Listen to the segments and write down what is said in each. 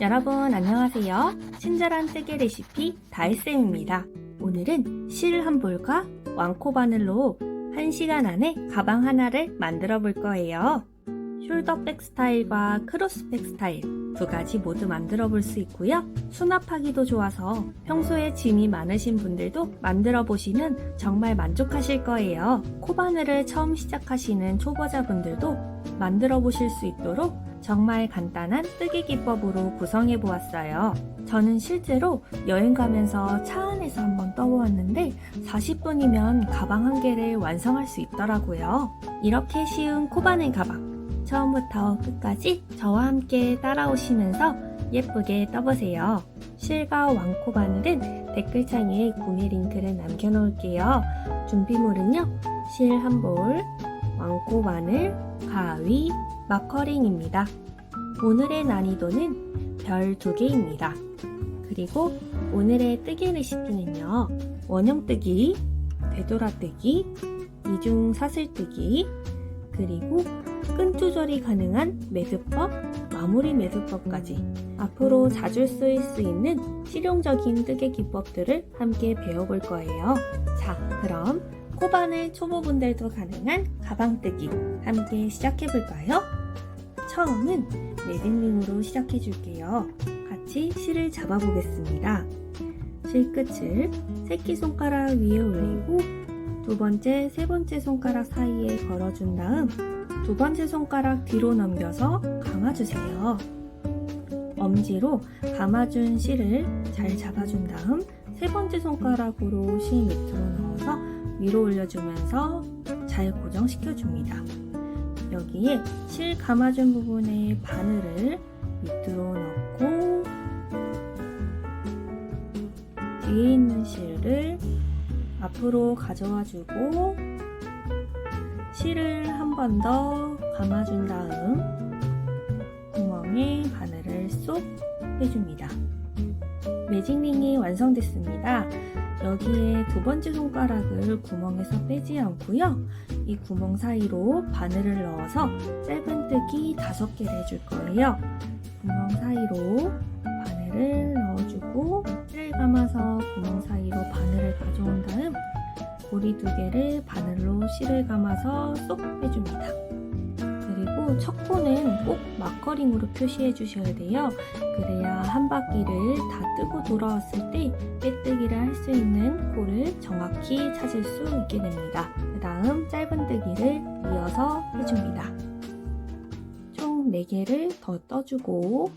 여러분 안녕하세요. 친절한 뜨개 레시피 다혜쌤입니다. 오늘은 실 한 볼과 왕코 바늘로 1시간 안에 가방 하나를 만들어 볼 거예요. 숄더백 스타일과 크로스백 스타일 두 가지 모두 만들어 볼 수 있고요. 수납하기도 좋아서 평소에 짐이 많으신 분들도 만들어 보시면 정말 만족하실 거예요. 코바늘을 처음 시작하시는 초보자분들도 만들어 보실 수 있도록 정말 간단한 뜨개 기법으로 구성해 보았어요. 저는 실제로 여행 가면서 차 안에서 한번 떠보았는데 40분이면 가방 한 개를 완성할 수 있더라고요. 이렇게 쉬운 코바늘 가방. 처음부터 끝까지 저와 함께 따라오시면서 예쁘게 떠보세요. 실과 왕코 바늘은 댓글창에 구매 링크를 남겨놓을게요. 준비물은요. 실 한 볼, 왕코 바늘, 가위, 마커링입니다. 오늘의 난이도는 별두 개입니다. 그리고 오늘의 뜨개 레시피는요. 원형뜨기, 되돌아뜨기, 이중 사슬뜨기, 그리고 끈 조절이 가능한 매듭법, 마무리 매듭법까지 앞으로 자주 쓰일 수 있는 실용적인 뜨개 기법들을 함께 배워볼 거예요. 자, 그럼 코바늘 초보분들도 가능한 가방뜨기 함께 시작해볼까요? 처음은 매듭링으로 시작해 줄게요. 같이 실을 잡아 보겠습니다. 실 끝을 새끼손가락 위에 올리고 두 번째, 세 번째 손가락 사이에 걸어준 다음 두 번째 손가락 뒤로 넘겨서 감아주세요. 엄지로 감아준 실을 잘 잡아준 다음 세 번째 손가락으로 실 밑으로 넣어서 위로 올려주면서 잘 고정시켜줍니다. 여기에 실 감아준 부분에 바늘을 밑으로 넣고 뒤에 있는 실을 앞으로 가져와 주고 실을 한 번 더 감아준 다음 구멍에 바늘을 쏙 해줍니다. 매직링이 완성됐습니다. 여기에 두 번째 손가락을 구멍에서 빼지 않고요. 이 구멍 사이로 바늘을 넣어서 짧은뜨기 다섯 개를 해줄 거예요. 구멍 사이로 바늘을 넣어주고 실을 감아서 구멍 사이로 바늘을 가져온 다음 고리 두 개를 바늘로 실을 감아서 쏙 빼줍니다. 그리고 첫 코는 꼭 마커링으로 표시해 주셔야 돼요. 그래야 한 바퀴를 다 뜨고 돌아왔을 때 빼뜨기를 할 수 있는 코를 정확히 찾을 수 있게 됩니다. 그 다음 짧은뜨기를 이어서 해줍니다. 총 4개를 더 떠주고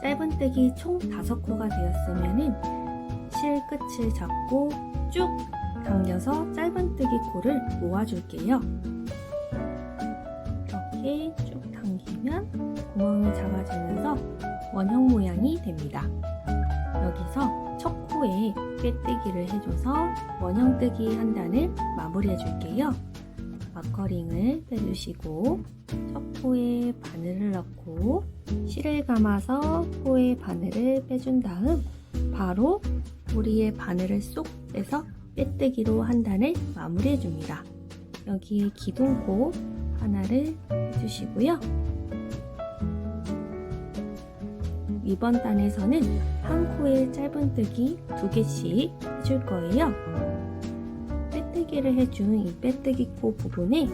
짧은뜨기 총 5코가 되었으면 실 끝을 잡고 쭉 당겨서 짧은뜨기 코를 모아줄게요. 이렇게 쭉 당기면 구멍이 작아지면서 원형 모양이 됩니다. 여기서 첫 코에 빼뜨기를 해줘서 원형뜨기 한 단을 마무리해 줄게요. 마커링을 빼주시고 첫 코에 바늘을 넣고 실을 감아서 코에 바늘을 빼준 다음 바로 고리에 바늘을 쏙 빼서 빼뜨기로 한 단을 마무리해 줍니다. 여기에 기둥코 하나를 해주시고요. 이번 단에서는 한 코에 짧은뜨기 두 개씩 해줄 거예요. 빼뜨기를 해준 이 빼뜨기 코 부분에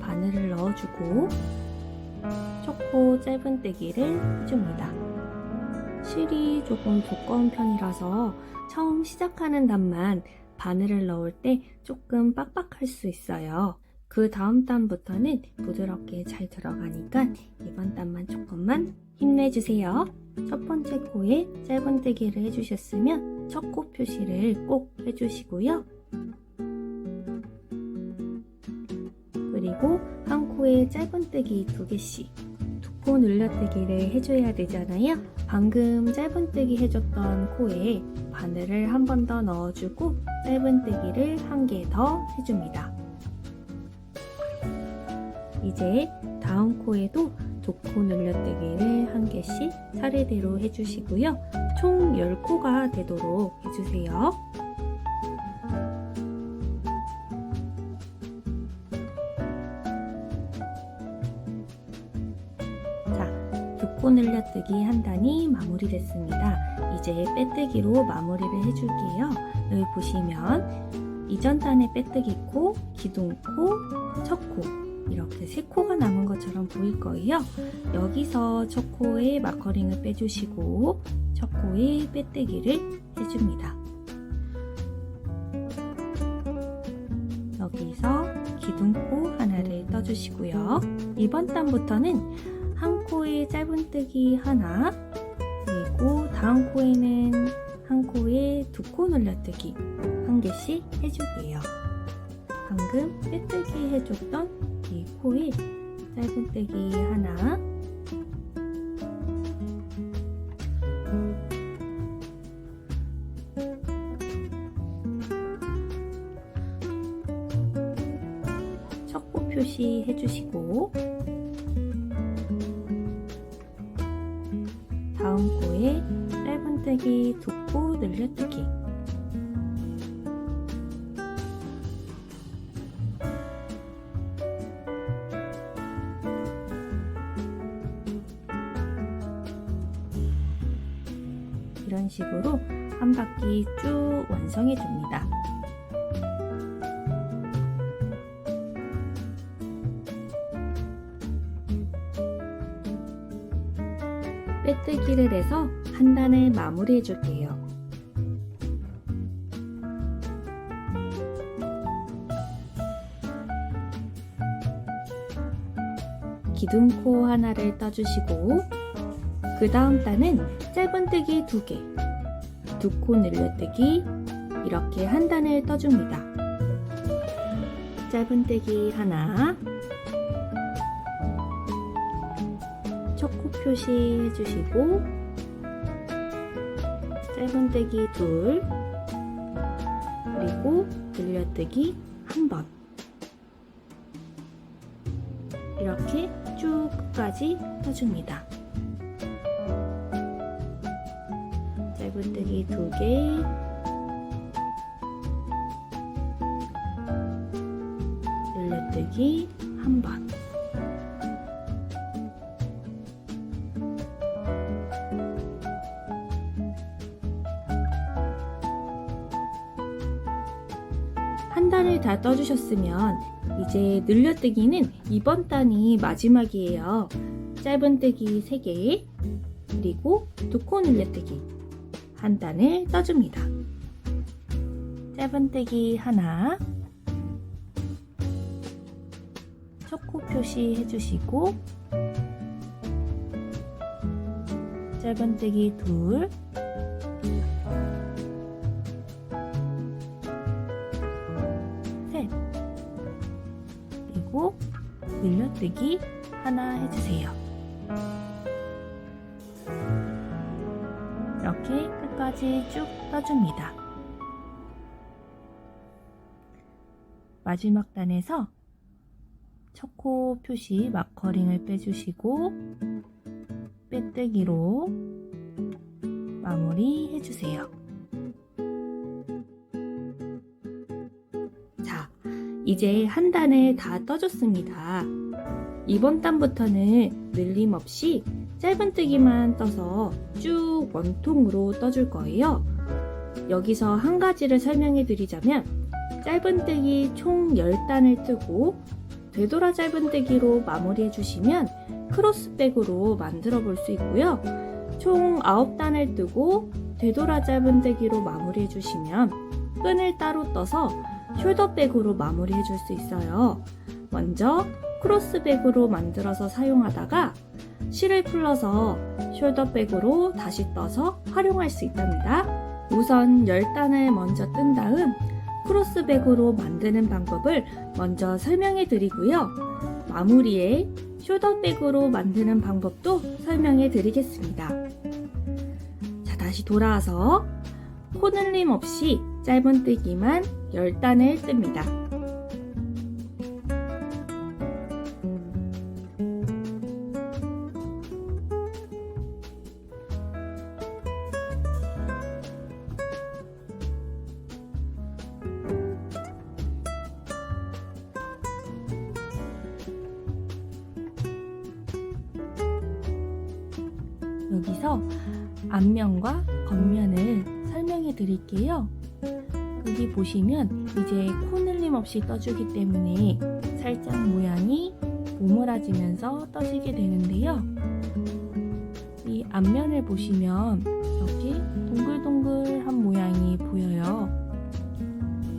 바늘을 넣어주고 초코 짧은뜨기를 해줍니다. 실이 조금 두꺼운 편이라서 처음 시작하는 단만 바늘을 넣을 때 조금 빡빡할 수 있어요. 그 다음 단부터는 부드럽게 잘 들어가니까 이번 단만 조금만 힘내주세요. 첫 번째 코에 짧은뜨기를 해주셨으면 첫 코 표시를 꼭 해주시고요. 그리고 한 코에 짧은뜨기 두 개씩 두 코 늘려뜨기를 해줘야 되잖아요. 방금 짧은뜨기 해줬던 코에 바늘을 한 번 더 넣어주고 짧은뜨기를 한 개 더 해줍니다. 이제 다음 코에도 두코 늘려뜨기를 한 개씩 차례대로 해주시고요. 총 10코가 되도록 해주세요. 늘려뜨기 한 단이 마무리됐습니다. 이제 빼뜨기로 마무리를 해줄게요. 여기 보시면 이전 단에 빼뜨기 코, 기둥 코, 첫코 이렇게 세 코가 남은 것처럼 보일 거예요. 여기서 첫 코에 마커링을 빼주시고 첫 코에 빼뜨기를 해줍니다. 여기서 기둥코 하나를 떠주시고요. 이번 단부터는 짧은뜨기 하나 그리고 다음 코에는 한 코에 두코 늘려뜨기 한 개씩 해줄게요. 방금 빼뜨기 해줬던 이 코에 짧은뜨기 하나 첫코 표시 해주시고 다음 코에 짧은뜨기 두코 늘려뜨기 이런 식으로 한 바퀴 쭉 완성해 줍니다. 빼뜨기를 해서 한 단을 마무리해 줄게요. 기둥코 하나를 떠주시고 그 다음 단은 짧은뜨기 두 개, 두 코 늘려뜨기 이렇게 한 단을 떠줍니다. 짧은뜨기 하나, 표시 해 주시고 짧은뜨기 둘 그리고 늘려뜨기 한 번 이렇게 쭉 끝까지 떠줍니다. 짧은뜨기 두 개, 늘려뜨기 한 번. 한 단을 다 떠주셨으면 이제 늘려뜨기는 이번 단이 마지막이에요. 짧은뜨기 3개 그리고 두 코 늘려뜨기 한 단을 떠줍니다. 짧은뜨기 하나 첫코 표시 해 주시고 짧은뜨기 둘 늘려뜨기 하나 해주세요. 이렇게 끝까지 쭉 떠줍니다. 마지막 단에서 첫코 표시 마커링을 빼주시고 빼뜨기로 마무리 해주세요. 자, 이제 한 단을 다 떠줬습니다. 이번 단부터는 늘림 없이 짧은뜨기만 떠서 쭉 원통으로 떠줄 거예요. 여기서 한 가지를 설명해 드리자면 짧은뜨기 총 10단을 뜨고 되돌아 짧은뜨기로 마무리해 주시면 크로스백으로 만들어 볼 수 있고요. 총 9단을 뜨고 되돌아 짧은뜨기로 마무리해 주시면 끈을 따로 떠서 숄더백으로 마무리해 줄 수 있어요. 먼저 크로스백으로 만들어서 사용하다가 실을 풀러서 숄더백으로 다시 떠서 활용할 수 있답니다. 우선 10단을 먼저 뜬 다음 크로스백으로 만드는 방법을 먼저 설명해 드리고요. 마무리에 숄더백으로 만드는 방법도 설명해 드리겠습니다. 자, 다시 돌아와서 코늘림 없이 짧은뜨기만 10단을 뜹니다. 보시면 이제 코 늘림 없이 떠주기 때문에 살짝 모양이 오므라지면서 떠지게 되는데요. 이 앞면을 보시면 이렇게 동글동글한 모양이 보여요.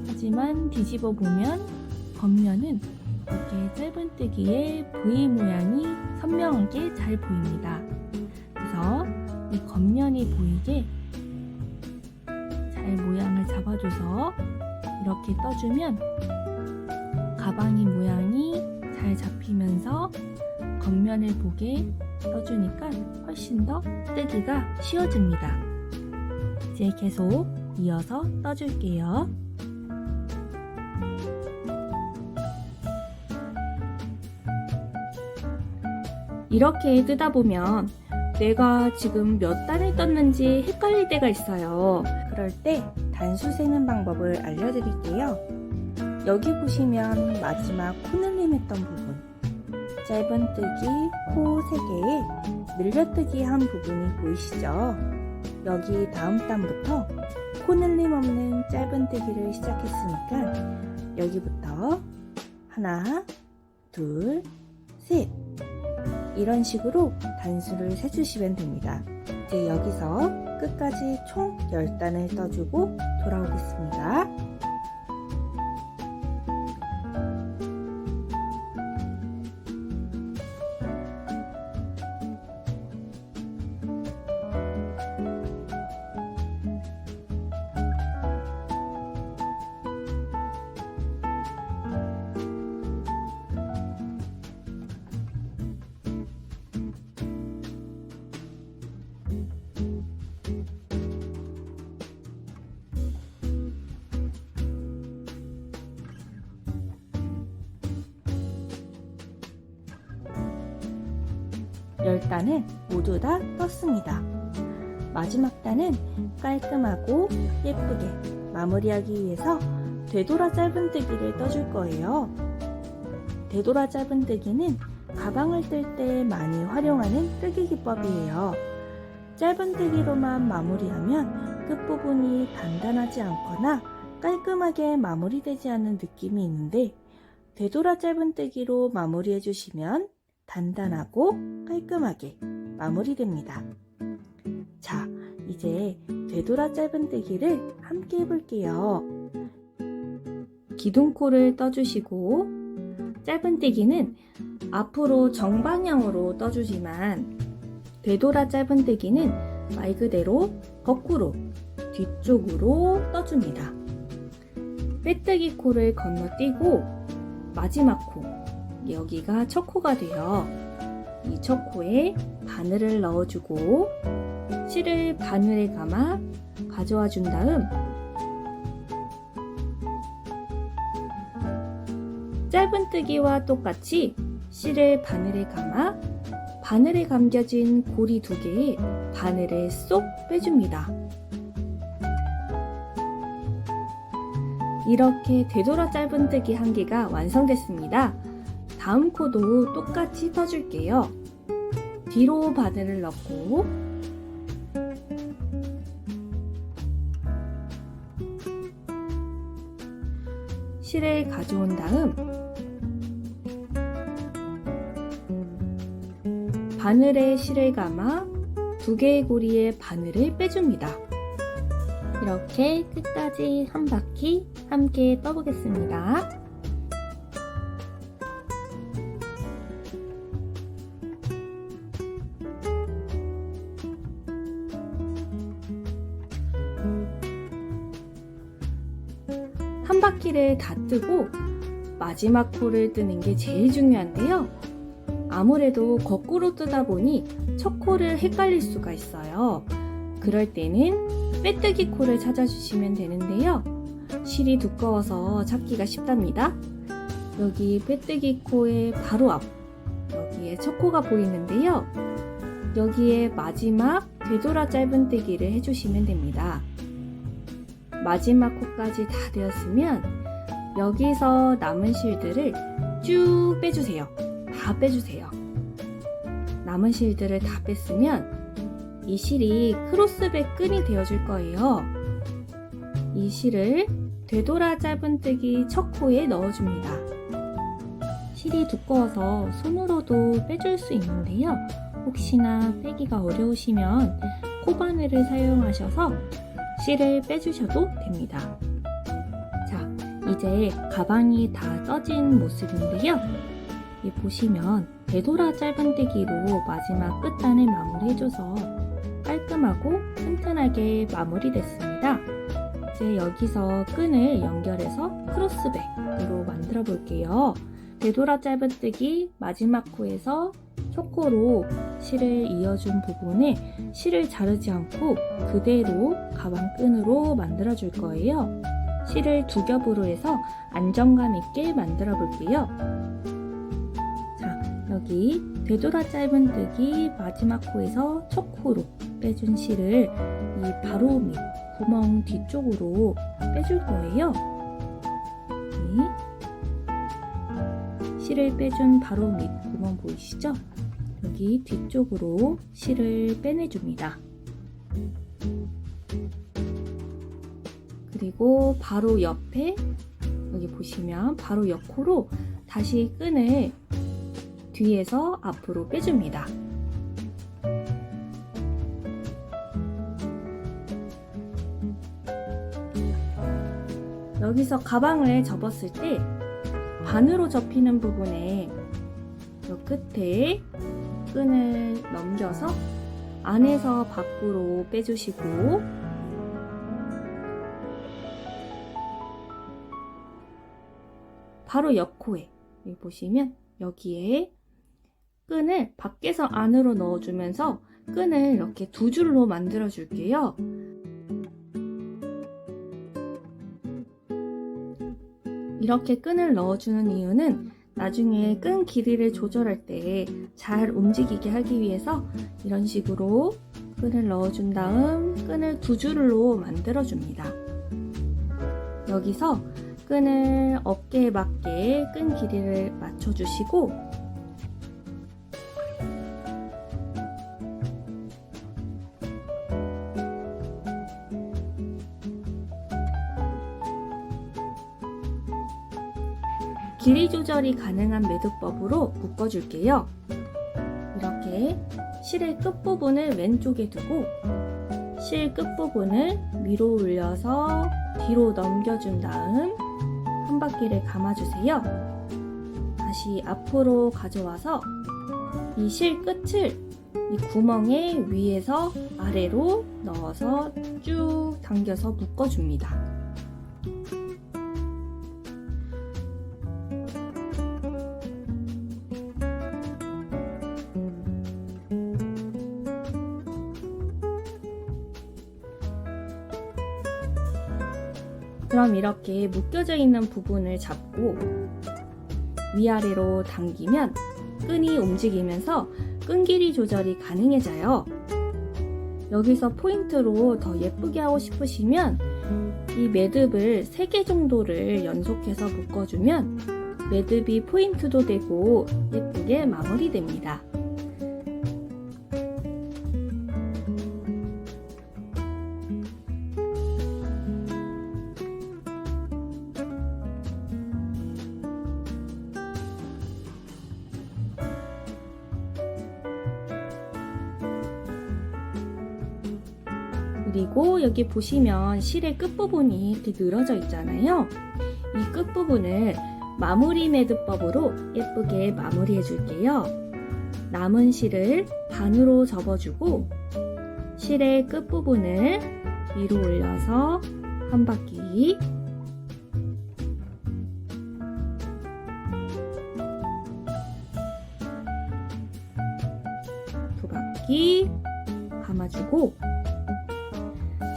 하지만 뒤집어 보면 겉면은 이렇게 짧은뜨기의 V 모양이 선명하게 잘 보입니다. 그래서 이 겉면이 보이게 잘 모양을 잡아줘서 이렇게 떠주면 가방이 모양이 잘 잡히면서 겉면을 보게 떠주니까 훨씬 더 뜨기가 쉬워집니다. 이제 계속 이어서 떠줄게요. 이렇게 뜨다 보면 내가 지금 몇 단을 떴는지 헷갈릴 때가 있어요. 그럴 때 단수 세는 방법을 알려드릴게요. 여기 보시면 마지막 코늘림 했던 부분 짧은뜨기 코 3개에 늘려뜨기 한 부분이 보이시죠? 여기 다음 단부터 코늘림 없는 짧은뜨기를 시작했으니까 여기부터 하나, 둘, 셋 이런 식으로 단수를 세주시면 됩니다. 이제 여기서 끝까지 총 10단을 떠주고 돌아오겠습니다. 열 단을 모두 다 떴습니다. 마지막 단은 깔끔하고 예쁘게 마무리하기 위해서 되돌아 짧은뜨기를 떠줄 거예요. 되돌아 짧은뜨기는 가방을 뜰 때 많이 활용하는 뜨기 기법이에요. 짧은뜨기로만 마무리하면 끝부분이 단단하지 않거나 깔끔하게 마무리되지 않은 느낌이 있는데 되돌아 짧은뜨기로 마무리해 주시면 단단하고 깔끔하게 마무리됩니다. 자, 이제 되돌아 짧은뜨기를 함께 해볼게요. 기둥코를 떠주시고 짧은뜨기는 앞으로 정방향으로 떠주지만 되돌아 짧은뜨기는 말 그대로 거꾸로 뒤쪽으로 떠줍니다. 빼뜨기 코를 건너뛰고 마지막 코 여기가 첫 코가 돼요. 이첫 코에 바늘을 넣어주고 실을 바늘에 감아 가져와 준 다음 짧은 뜨기와 똑같이 실을 바늘에 감아 바늘에 감겨진 고리 두 개에 바늘을 쏙 빼줍니다. 이렇게 되돌아 짧은 뜨기 한 개가 완성됐습니다. 다음 코도 똑같이 떠줄게요. 뒤로 바늘을 넣고 실을 가져온 다음 바늘에 실을 감아 두 개의 고리에 바늘을 빼줍니다. 이렇게 끝까지 한 바퀴 함께 떠보겠습니다. 한 바퀴를 다 뜨고 마지막 코를 뜨는 게 제일 중요한데요. 아무래도 거꾸로 뜨다 보니 첫 코를 헷갈릴 수가 있어요. 그럴 때는 빼뜨기 코를 찾아주시면 되는데요. 실이 두꺼워서 잡기가 쉽답니다. 여기 빼뜨기 코의 바로 앞, 여기에 첫 코가 보이는데요. 여기에 마지막 되돌아 짧은 뜨기를 해주시면 됩니다. 마지막 코까지 다 되었으면 여기서 남은 실들을 쭉 빼주세요. 다 빼주세요. 남은 실들을 다 뺐으면 이 실이 크로스백 끈이 되어줄 거예요. 이 실을 되돌아 짧은뜨기 첫 코에 넣어줍니다. 실이 두꺼워서 손으로도 빼줄 수 있는데요. 혹시나 빼기가 어려우시면 코바늘을 사용하셔서 실을 빼주셔도 됩니다. 자, 이제 가방이 다 떠진 모습인데요. 이 보시면 되돌아 짧은뜨기로 마지막 끝단을 마무리해줘서 깔끔하고 튼튼하게 마무리됐습니다. 이제 여기서 끈을 연결해서 크로스백으로 만들어 볼게요. 되돌아 짧은뜨기 마지막 코에서 초코로 실을 이어준 부분에 실을 자르지 않고 그대로 가방 끈으로 만들어 줄 거예요. 실을 두 겹으로 해서 안정감 있게 만들어 볼게요. 자, 여기 되돌아 짧은뜨기 마지막 코에서 초코로 빼준 실을 이 바로 밑 구멍 뒤쪽으로 빼줄 거예요. 네. 실을 빼준 바로 밑 구멍 보이시죠? 여기 뒤쪽으로 실을 빼내줍니다. 그리고 바로 옆에 여기 보시면 바로 옆코로 다시 끈을 뒤에서 앞으로 빼줍니다. 여기서 가방을 접었을 때 반으로 접히는 부분에 요 끝에 끈을 넘겨서 안에서 밖으로 빼주시고 바로 옆코에 여기 보시면 여기에 끈을 밖에서 안으로 넣어주면서 끈을 이렇게 두 줄로 만들어 줄게요. 이렇게 끈을 넣어주는 이유는 나중에 끈 길이를 조절할 때 잘 움직이게 하기 위해서 이런 식으로 끈을 넣어준 다음 끈을 두 줄로 만들어 줍니다. 여기서 끈을 어깨에 맞게 끈 길이를 맞춰주시고 길이 조절이 가능한 매듭법으로 묶어줄게요. 이렇게 실의 끝부분을 왼쪽에 두고 실 끝부분을 위로 올려서 뒤로 넘겨준 다음 한 바퀴를 감아주세요. 다시 앞으로 가져와서 이 실 끝을 이 구멍에 위에서 아래로 넣어서 쭉 당겨서 묶어줍니다. 이렇게 묶여져 있는 부분을 잡고 위아래로 당기면 끈이 움직이면서 끈 길이 조절이 가능해져요. 여기서 포인트로 더 예쁘게 하고 싶으시면 이 매듭을 3개 정도를 연속해서 묶어주면 매듭이 포인트도 되고 예쁘게 마무리됩니다. 여기 보시면 실의 끝부분이 이렇게 늘어져 있잖아요. 이 끝부분을 마무리 매듭법으로 예쁘게 마무리해 줄게요. 남은 실을 반으로 접어주고 실의 끝부분을 위로 올려서 한 바퀴 두 바퀴 감아주고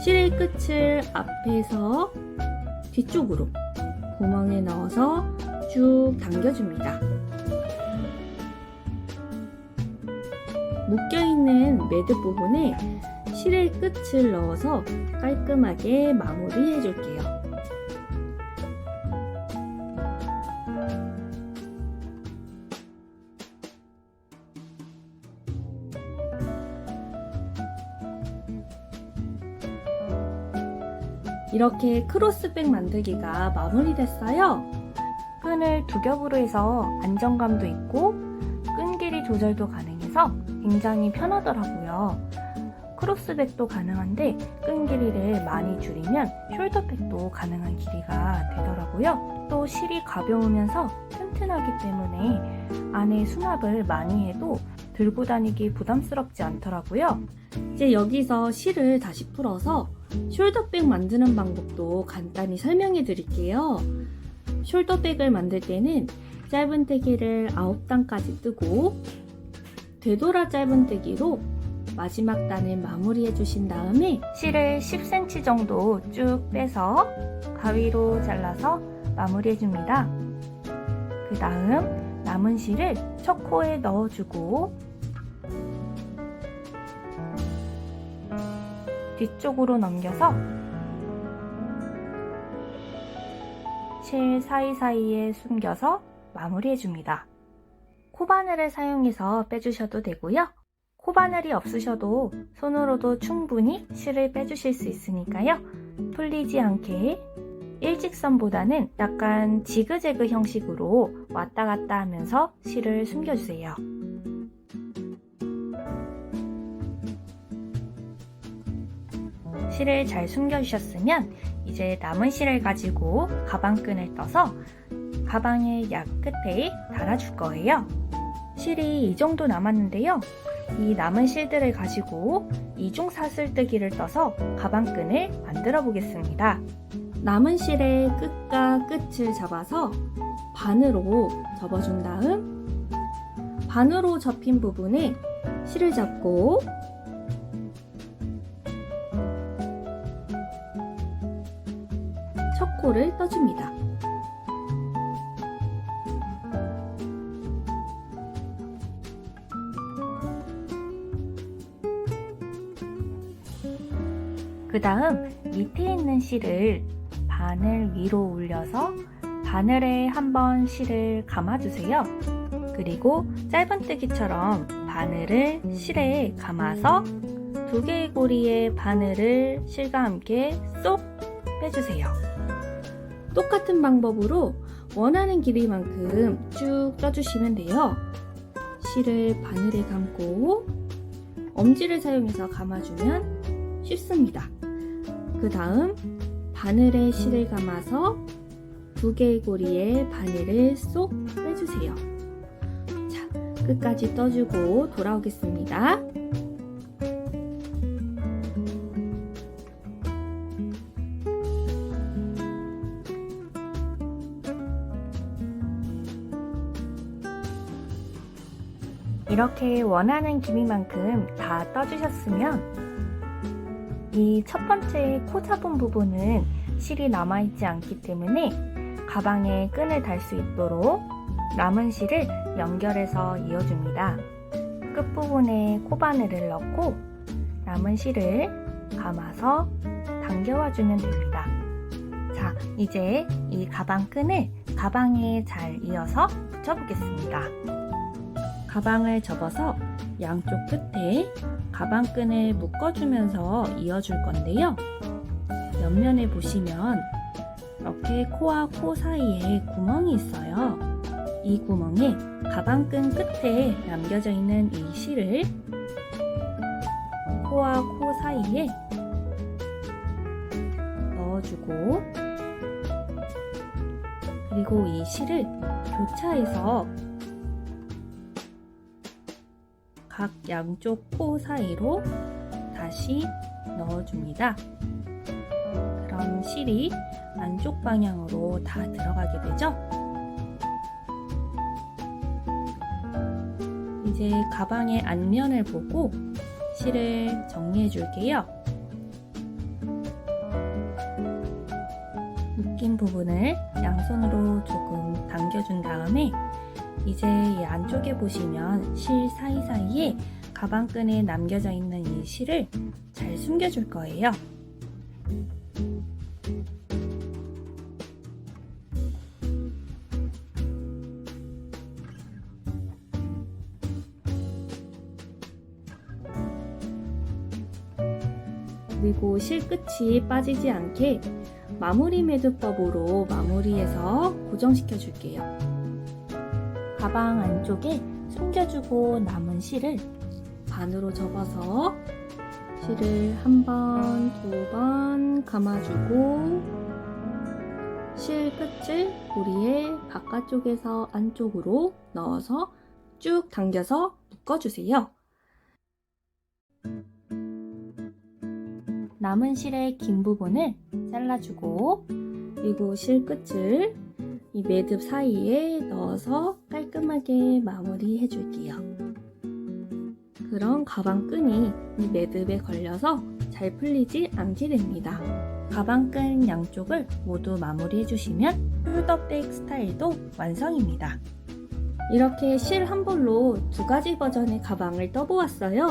실의 끝을 앞에서 뒤쪽으로 구멍에 넣어서 쭉 당겨줍니다. 묶여있는 매듭 부분에 실의 끝을 넣어서 깔끔하게 마무리해 줄게요. 이렇게 크로스백 만들기가 마무리됐어요. 끈을 두 겹으로 해서 안정감도 있고 끈 길이 조절도 가능해서 굉장히 편하더라고요. 크로스백도 가능한데 끈 길이를 많이 줄이면 숄더백도 가능한 길이가 되더라고요. 또 실이 가벼우면서 튼튼하기 때문에 안에 수납을 많이 해도 들고 다니기 부담스럽지 않더라고요. 이제 여기서 실을 다시 풀어서 숄더백 만드는 방법도 간단히 설명해 드릴게요. 숄더백을 만들 때는 짧은뜨기를 9단까지 뜨고 되돌아 짧은뜨기로 마지막 단을 마무리해 주신 다음에 실을 10cm 정도 쭉 빼서 가위로 잘라서 마무리해 줍니다. 그 다음 남은 실을 첫 코에 넣어주고 뒤쪽으로 넘겨서 실 사이사이에 숨겨서 마무리해 줍니다. 코바늘을 사용해서 빼주셔도 되고요. 코바늘이 없으셔도 손으로도 충분히 실을 빼주실 수 있으니까요. 풀리지 않게 일직선보다는 약간 지그재그 형식으로 왔다 갔다 하면서 실을 숨겨주세요. 실을 잘 숨겨주셨으면 이제 남은 실을 가지고 가방끈을 떠서 가방의 약 끝에 달아줄 거예요. 실이 이 정도 남았는데요. 이 남은 실들을 가지고 이중 사슬뜨기를 떠서 가방끈을 만들어 보겠습니다. 남은 실의 끝과 끝을 잡아서 반으로 접어준 다음 반으로 접힌 부분에 실을 잡고 첫 코를 떠줍니다. 다음 밑에 있는 실을 바늘 위로 올려서 바늘에 한번 실을 감아주세요. 그리고 짧은뜨기처럼 바늘을 실에 감아서 두 개의 고리의 바늘을 실과 함께 쏙 빼주세요. 똑같은 방법으로 원하는 길이만큼 쭉 떠주시면 돼요. 실을 바늘에 감고 엄지를 사용해서 감아주면 쉽습니다. 그 다음 바늘에 실을 감아서 두 개의 고리에 바늘을 쏙 빼주세요. 자, 끝까지 떠주고 돌아오겠습니다. 이렇게 원하는 길이만큼 다 떠주셨으면 이 첫 번째 코 잡은 부분은 실이 남아있지 않기 때문에 가방에 끈을 달 수 있도록 남은 실을 연결해서 이어줍니다. 끝부분에 코바늘을 넣고 남은 실을 감아서 당겨와주면 됩니다. 자, 이제 이 가방 끈을 가방에 잘 이어서 붙여보겠습니다. 가방을 접어서 양쪽 끝에 가방끈을 묶어주면서 이어줄 건데요. 옆면에 보시면 이렇게 코와 코 사이에 구멍이 있어요. 이 구멍에 가방끈 끝에 남겨져 있는 이 실을 코와 코 사이에 넣어주고 그리고 이 실을 교차해서 각 양쪽 코 사이로 다시 넣어줍니다. 그럼 실이 안쪽 방향으로 다 들어가게 되죠? 이제 가방의 앞면을 보고 실을 정리해 줄게요. 묶인 부분을 양손으로 조금 당겨준 다음에 이제 이 안쪽에 보시면 실 사이사이에 가방끈에 남겨져 있는 이 실을 잘 숨겨줄 거예요. 그리고 실 끝이 빠지지 않게 마무리 매듭법으로 마무리해서 고정시켜 줄게요. 가방 안쪽에 숨겨주고 남은 실을 반으로 접어서 실을 한 번, 두 번 감아주고 실 끝을 고리의 바깥쪽에서 안쪽으로 넣어서 쭉 당겨서 묶어주세요. 남은 실의 긴 부분을 잘라주고 그리고 실 끝을 이 매듭 사이에 넣어서 깔끔하게 마무리 해 줄게요. 그럼 가방 끈이 이 매듭에 걸려서 잘 풀리지 않게 됩니다. 가방 끈 양쪽을 모두 마무리해 주시면 홀더백 스타일도 완성입니다. 이렇게 실 한 볼로 두 가지 버전의 가방을 떠보았어요.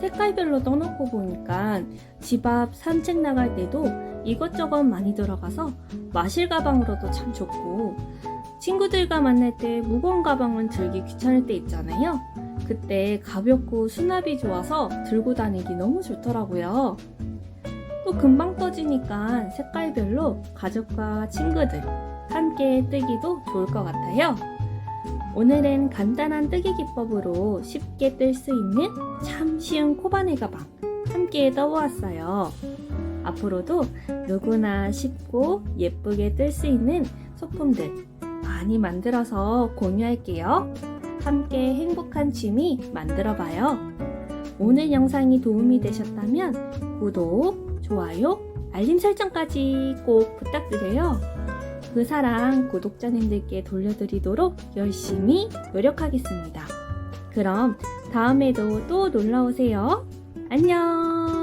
색깔별로 떠놓고 보니까 집 앞 산책 나갈 때도 이것저것 많이 들어가서 마실 가방으로도 참 좋고 친구들과 만날 때 무거운 가방은 들기 귀찮을 때 있잖아요. 그때 가볍고 수납이 좋아서 들고 다니기 너무 좋더라고요. 또 금방 떠지니까 색깔별로 가족과 친구들 함께 뜨기도 좋을 것 같아요. 오늘은 간단한 뜨기 기법으로 쉽게 뜰 수 있는 참 쉬운 코바네 가방 함께 떠보았어요. 앞으로도 누구나 쉽고 예쁘게 뜰 수 있는 소품들 많이 만들어서 공유할게요. 함께 행복한 취미 만들어봐요. 오늘 영상이 도움이 되셨다면 구독, 좋아요, 알림 설정까지 꼭 부탁드려요. 그 사랑 구독자님들께 돌려드리도록 열심히 노력하겠습니다. 그럼 다음에도 또 놀러오세요. 안녕!